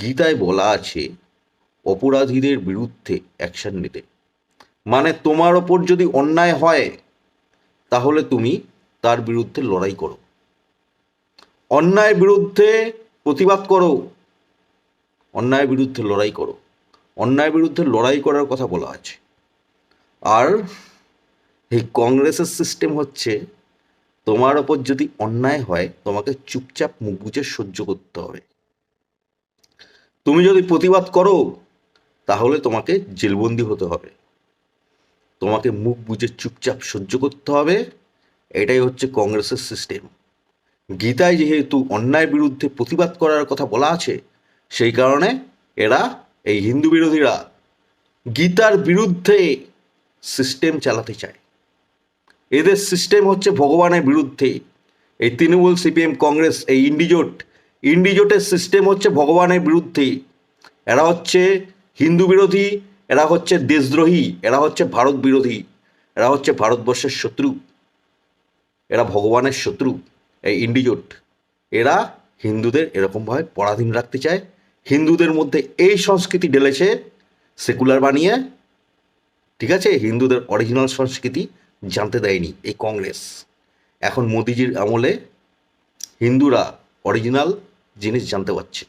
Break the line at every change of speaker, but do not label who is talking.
গীতায় বলা আছে, অপরাধীদের বিরুদ্ধে অ্যাকশন নিতে। মানে তোমার ওপর যদি অন্যায় হয়, তাহলে তুমি তার বিরুদ্ধে লড়াই করো। অন্যায় বিরুদ্ধে প্রতিবাদ করো। অন্যায়ের বিরুদ্ধে লড়াই করো। অন্যায়ের বিরুদ্ধে লড়াই করার কথা বলা আছে। আর এই কংগ্রেসের সিস্টেম হচ্ছে, তোমার ওপর যদি অন্যায় হয়, তোমাকে চুপচাপ মুখ বুজে সহ্য করতে হবে। তুমি যদি প্রতিবাদ করো, তাহলে তোমাকে জেলবন্দি হতে হবে। তোমাকে মুখ বুজে চুপচাপ সহ্য করতে হবে। এটাই হচ্ছে কংগ্রেসের সিস্টেম। গীতায় যেহেতু অন্যায় বিরুদ্ধে প্রতিবাদ করার কথা বলা আছে, সেই কারণে এরা এই হিন্দু বিরোধীরা গীতার বিরুদ্ধে সিস্টেম চালাতে চায়। এদের সিস্টেম হচ্ছে ভগবানের বিরুদ্ধে। এই তৃণমূল সিপিএম কংগ্রেস, এই ইন্ডিজোট ইন্ডিজোটের সিস্টেম হচ্ছে ভগবানের বিরুদ্ধে এরা হচ্ছে হিন্দু বিরোধী, এরা হচ্ছে দেশদ্রোহী, এরা হচ্ছে ভারত বিরোধী, এরা হচ্ছে ভারতবর্ষের শত্রু। এরা ভগবানের শত্রু, এই ইন্ডিজোট। এরা হিন্দুদের এরকমভাবে পরাধীন রাখতে চায়। হিন্দুদের মধ্যে এই সংস্কৃতি ঢেলেছে, সেকুলার বানিয়ে, ঠিক আছে? হিন্দুদের অরিজিনাল সংস্কৃতি জানতে দেয়নি এই কংগ্রেস। এখন মোদিজির আমলে হিন্দুরা অরিজিনাল জিনিস জানতে পারছে।